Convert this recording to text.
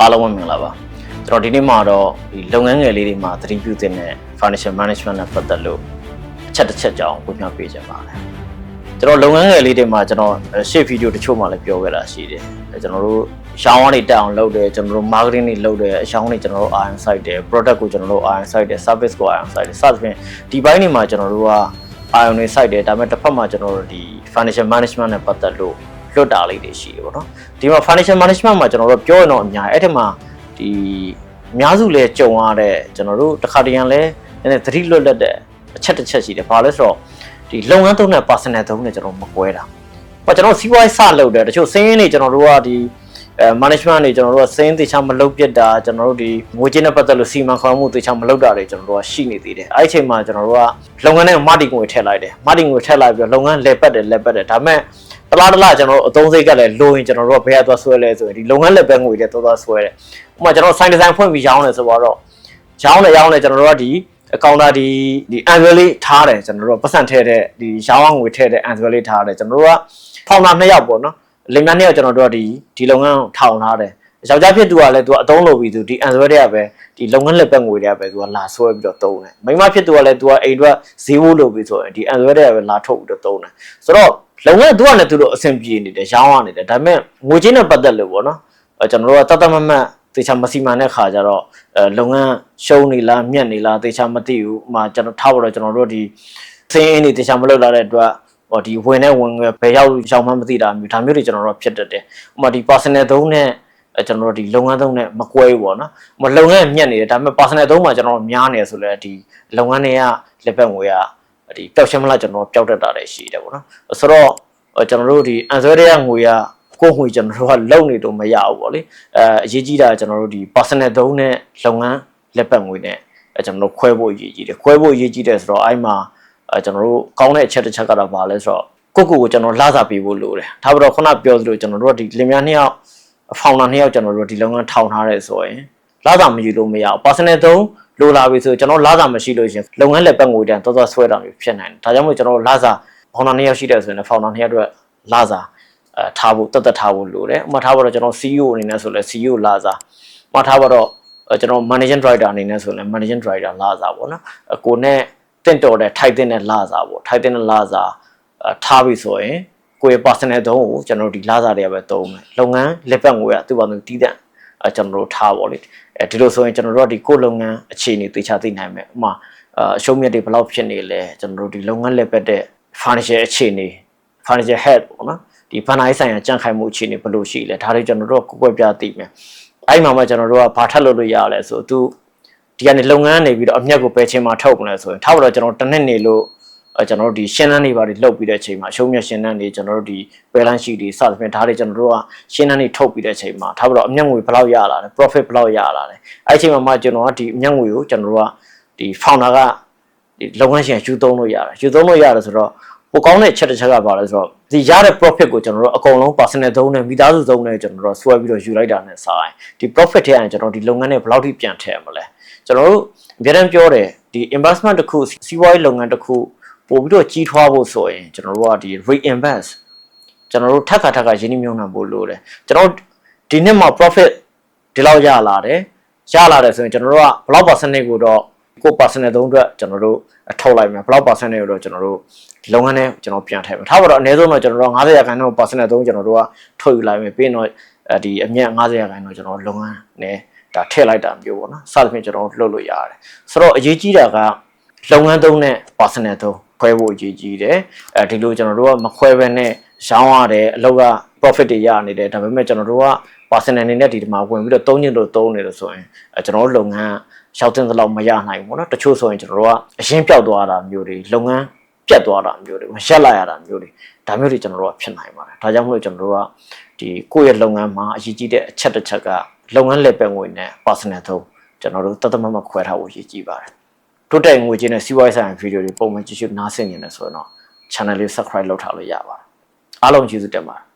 အားလုံးပဲမင်္ဂလာပါကျွန်တော်ဒီနေ့မှာတော့ဒီလုပ်ငန်းငယ်လေးတွေမှာသတိပြုသင့်တဲ့ financial management နဲ့ပတ်သက်လို့အချက်တစ်ချက်ကြောင်းဝေမျှပေးချင်ပါတယ်ကျွန်တော်လုပ်ငန်းငယ်လေးတွေမှာကျွန်တော်ရှေ့ဗီဒီယိုတချို့မှာလည်းပြောခဲ့တာရှိတယ်ကျွန်တော်တို့ရှောင်းတွေတက်အောင်လုပ်တယ်ကျွန်တော်တို့ marketing တွေလုပ်တယ်အရှောင်းတွေကျွန်တော်တို့ iron site တယ် product ကိုကျွန်တော်တို့ iron site တယ် service ကို iron site တယ်စသဖြင့်ဒီဘိုင်းတွေမှာကျွန်တော်တို့က iron တွေ site တယ်ဒါပေမဲ့တစ်ဖက်မှာကျွန်တော်တို့ဒီ financial management နဲ့ပတ်သက်လို့ လွတ်တာလေးတွေရှိတယ်ပေါ့နော်ဒီမှာ financial management မှာကျွန်တော်တို့ပြောရင်တော့အများကြီးအဲ့ထက်မှာဒီအများစုလဲကြုံရတဲ့ကျွန်တော်တို့တစ်ခါတရံလဲနည်းနည်းသတိလွတ်လပ်တဲ့အချက်တစ်ချက်ရှိတယ်ဘာလဲဆိုတော့ဒီလုပ်ငန်းသုံးတဲ့ personal သုံးနဲ့ကျွန်တော်မကွဲတာ။ဘာကျွန်တော်စီးပွားရေးစလုပ်တယ်တချို့စင်းရင်းတွေကျွန်တော်တို့ကဒီအဲ management တွေကျွန်တော်တို့ကစင်းတေချာမလုပ်ပြစ်တာကျွန်တော်တို့ဒီငွေကြေးနဲ့ပတ်သက်လို့စီမံခန့်ခွဲမှုတေချာမလုပ်တာတွေကျွန်တော်တို့ကရှိနေသေးတယ်။အဲ့ဒီအချိန်မှာကျွန်တော်တို့ကလုပ်ငန်းထဲမှာ marketing ငွေထည့်လိုက်တယ်။ marketing ငွေထည့်လိုက်ပြီးတော့လုပ်ငန်းလဲပတ်တယ်လဲပတ်တယ်ဒါပေမဲ့ တလားတလားကျွန်တော်တို့အသုံးစိတ်ကလည်းလိုရင်ကျွန်တော်တို့ကဘယ်ရသွားဆွဲလဲဆိုရင်ဒီလုပ်ငန်းလက်ပဲငွေတွေသွားသွားဆွဲတယ်။ဥပမာကျွန်တော်ဆိုင်ဒီဇိုင်းဖွင့်ပြီးရောင်းတယ်ဆိုတော့ရောင်းတယ်ရောင်းတယ်ကျွန်တော်တို့ကဒီအကောင့်တာဒီဒီ annual လေးထားတယ်ကျွန်တော်တို့ကပတ်စံထည့်တဲ့ဒီရောင်းအောင်ငွေထည့်တဲ့ annual လေးထားတယ်ကျွန်တော်တို့ကဖောင်တာနှစ်ယောက်ပေါ့နော်လင်မယားနှစ်ယောက်ကျွန်တော်တို့ကဒီဒီလုပ်ငန်းကိုထောင်ထားတယ်ယောက်ျားဖြစ်သူကလည်းသူကအသုံးလုပ်ပြီးသူဒီ annual တွေကပဲဒီလုပ်ငန်းလက်ပတ်ငွေတွေကပဲသူကလာဆွဲပြီးတော့သုံးတယ်မိန်းမဖြစ်သူကလည်းသူကအိမ်အတွက်ဈေးဖို့လုပ်ပြီးဆိုရင်ဒီ annual တွေကပဲလာထုတ်ပြီးတော့သုံးတယ်ဆိုတော့ လုပ်ငန်းသူကလည်းသူတို့အဆင်ပြေနေတယ်ရောင်းရနေတယ်ဒါပေမဲ့ငွေချင်းနဲ့ပတ်သက်လို့ပေါ့နော်အဲကျွန်တော်တို့ကတတ်တတ်မတ်မတ်တေချာမစီမံတဲ့ခါကျတော့အဲလုပ်ငန်းရှုံးနေလားမြတ်နေလားတေချာမသိဘူးဥမာကျွန်တော်ထားပါတော့ကျွန်တော်တို့ဒီစင်းအင်းတွေတေချာမလုပ်လာတဲ့အတွက်ဟောဒီဝင်နဲ့ဝင်ငယ်ဘယ်ရောက်ရောက်မှမသိတာမျိုးဒါမျိုးတွေကျွန်တော်တို့ဖြစ်တတ်တယ်ဥမာဒီ personal သုံးနဲ့အဲကျွန်တော်တို့ဒီလုပ်ငန်းသုံးနဲ့မကွဲဘူးပေါ့နော်။မလုပ်ငန်းမြတ်နေတယ်ဒါပေမဲ့ personal သုံးမှာကျွန်တော်တို့များနေဆိုလဲဒီလုပ်ငန်းတွေကလက်ပတ်ငွေက ဒီပျောက်ရှင်းမလားကျွန်တော်တို့ပျောက်တတ်တာလည်းရှိတယ်ပေါ့နော်။ဆိုတော့ကျွန်တော်တို့ဒီ answer တွေကငွေကကိုယ်ငွေကျွန်တော်တို့ကလုံနေတော့မရဘူးပေါ့လေအဲအရေးကြီးတာကျွန်တော်တို့ဒီ personal သုံးနဲ့လုပ်ငန်းလက်ပတ်ငွေနဲ့အဲကျွန်တော်တို့ခွဲဖို့အရေးကြီးတယ်ခွဲဖို့အရေးကြီးတယ်ဆိုတော့အဲ့မှာအဲကျွန်တော်တို့ကောင်းတဲ့အချက်တစ်ချက်ကတော့ဘာလဲဆိုတော့ကိုယ့်ကိုယ်ကိုကျွန်တော်လှစားပေးဖို့လိုတယ်ဒါပေမဲ့ခုနပြောသလိုကျွန်တော်တို့ကဒီလင်မယားနှစ်ယောက်ဖောင်နာနှစ်ယောက်ကျွန်တော်တို့ဒီလုပ်ငန်းထောင်ထားရဲဆိုရင် လာတာမယူလို့မရဘူး personal သုံးလိုလာပြီဆိုကျွန်တော်လာတာမရှိလို့ရှင်လုပ်ငန်းလက်ပတ်ငွေတန်တော်တော်ဆွဲတာမျိုးဖြစ်နိုင်တယ်ဒါကြောင့်မို့ကျွန်တော်လာစာဖောင်နာနှစ်ယောက်ရှိတယ်ဆိုရင်ဖောင်နာနှစ်ယောက်အတွက်လာစာအဲထားဖို့တက်တက်ထားဖို့လိုတယ်ဥပမာထားပါတော့ကျွန်တော် CEO အနေနဲ့ဆိုလဲ CEO လာစာဥပမာထားပါတော့ကျွန်တော် managing director အနေနဲ့ဆိုလဲ managing director လာစာပေါ့နော်အကိုနဲ့တင့်တော်တဲ့ထိုက်တဲ့လာစာပေါ့ထိုက်တဲ့လာစာထားပြီဆိုရင်ကိုယ့်ရဲ့ personal သုံးကိုကျွန်တော်တို့ဒီလာစာတွေကပဲသုံးမယ်လုပ်ငန်းလက်ပတ်ငွေကသူ့ဘာသူတီးတဲ့ အဲကျွန်တော်တို့ထားပါလေအဲဒီလိုဆိုရင်ကျွန်တော်တို့ကဒီကိုယ့်လုပ်ငန်းအခြေအနေသိချသိနိုင်မယ်ဥပမာအရှုံးမြတ်တွေဘယ်လောက်ဖြစ်နေလဲကျွန်တော်တို့ဒီလုပ်ငန်းလက်ပတ်တဲ့ financial အခြေအနေ financial health ပေါ့နော်ဒီဘဏ္ဍာရေးဆိုင်ရာကြံ့ခိုင်မှုအခြေအနေဘယ်လိုရှိလဲဒါတွေကျွန်တော်တို့ကကိုယ်ကွယ်ပြသိမယ်အဲ့မှာမှကျွန်တော်တို့ကဘာထပ်လုပ်လို့ရလဲဆိုသူဒီကနေလုပ်ငန်းနေပြီးတော့အမျက်ကိုပယ်ချင်းမှာထုတ်မလဲဆိုရင်ထောက်တော့ကျွန်တော်တစ်နှစ်နေလို့ အဲကျွန်တော်တို့ဒီရှင်းနှန်းတွေပါတွေလှုပ်ပြီးတဲ့အချိန်မှာအရှုံးမြတ်ရှင်းနှန်းတွေကျွန်တော်တို့ဒီ balance sheet တွေစသဖြင့်ဒါတွေကျွန်တော်တို့ကရှင်းနှန်းတွေထုတ်ပြီးတဲ့အချိန်မှာထားပြီးတော့အမျက်ငွေဘယ်လောက်ရလာလဲ profit ဘယ်လောက်ရလာလဲအဲ့အချိန်မှာမှကျွန်တော်ကဒီအမျက်ငွေကိုကျွန်တော်တို့ကဒီ founder ကဒီလုပ်ငန်းရှင်ယူသုံးလို့ရတယ်ယူသုံးလို့ရတယ်ဆိုတော့ပိုကောင်းတဲ့ချက်တစ်ချက်ကပါလဲဆိုတော့ဒီရတဲ့ profit ကိုကျွန်တော်တို့အကုန်လုံး personal သုံးနဲ့မိသားစုသုံးနဲ့ကျွန်တော်တို့ဆွဲပြီးတော့ယူလိုက်တာနဲ့ဆိုင်ဒီ profit ထဲရင်ကျွန်တော်ဒီလုပ်ငန်းနဲ့ဘယ်လောက်ထိပြန်ထည့်မလဲကျွန်တော်တို့အများတန်းပြောတယ်ဒီ investment တစ်ခုစီးပွားရေးလုပ်ငန်းတစ်ခု ပို့ပြီးတော့ကြီးထွားဖို့ဆိုရင်ကျွန်တော်တို့ကဒီ reinvest ကျွန်တော်တို့ထပ်ခါထပ်ခါရင်းနှီးမြှုပ်နှံဖို့လိုတယ်ကျွန်တော်ဒီနှစ်မှာ profit ဒီလောက်ရလာတယ်ရလာတယ်ဆိုရင်ကျွန်တော်တို့ကဘလောက် percentage ကိုတော့ကို personal သုံးအတွက်ကျွန်တော်တို့ထုတ်လိုက်မယ်ဘလောက် percentage ကိုတော့ကျွန်တော်တို့ဒီလုပ်ငန်းနဲ့ကျွန်တော်ပြန်ထည့်မယ်ထားပါတော့အနည်းဆုံးတော့ကျွန်တော်တို့90ရာခိုင်နှုန်း personal သုံးကျွန်တော်တို့ကထုတ်ယူလိုက်မယ်ပြီးတော့ဒီအမြတ်90ရာခိုင်နှုန်းကျွန်တော်လုပ်ငန်းနဲ့ဒါထည့်လိုက်တာမျိုးပေါ့နော်စသဖြင့်ကျွန်တော်တို့လှုပ်လို့ရတယ်ဆိုတော့အရေးကြီးတာကလုပ်ငန်းသုံးနဲ့ personal သုံး ခွဲဖို့အရေးကြီးတယ်အဲဒီလိုကျွန်တော်တို့ကမခွဲဘဲနဲ့ရောင်းရတယ်အလောက်က profit တွေရနေတယ်ဒါပေမဲ့ကျွန်တော်တို့က personal အနေနဲ့ဒီမှာဝင်ပြီးတော့သုံးညင်လို့သုံးနေလို့ဆိုရင်အဲကျွန်တော်တို့လုပ်ငန်းရောက်တဲ့လောက်မရနိုင်ဘူးเนาะတချို့ဆိုရင်ကျွန်တော်တို့ကအရင်ပြောက်သွားတာမျိုးတွေလုပ်ငန်းပြတ်သွားတာမျိုးတွေမရက်လိုက်ရတာမျိုးတွေဒါမျိုးတွေကျွန်တော်တို့ကဖြစ်နိုင်ပါတယ်ဒါကြောင့်မလို့ကျွန်တော်တို့ကဒီကိုယ့်ရဲ့လုပ်ငန်းမှာအရေးကြီးတဲ့အချက်တစ်ချက်ကလုပ်ငန်းလက်ပဲငွေနဲ့ personal သုံးကျွန်တော်တို့တသက်မမခွဲထားဖို့ရည်ကြီးပါတယ် တိုးတက်ငွေချင်းနဲ့စီးပွားရေးဆိုင်ရာဗီဒီယိုတွေပုံမှန်ကြည့်ရှုနားဆင်နေတယ်ဆိုရင်တော့ channel လေး subscribe လုပ်ထားလို့ရပါတယ်အားလုံးကျေးဇူးတင်ပါတယ်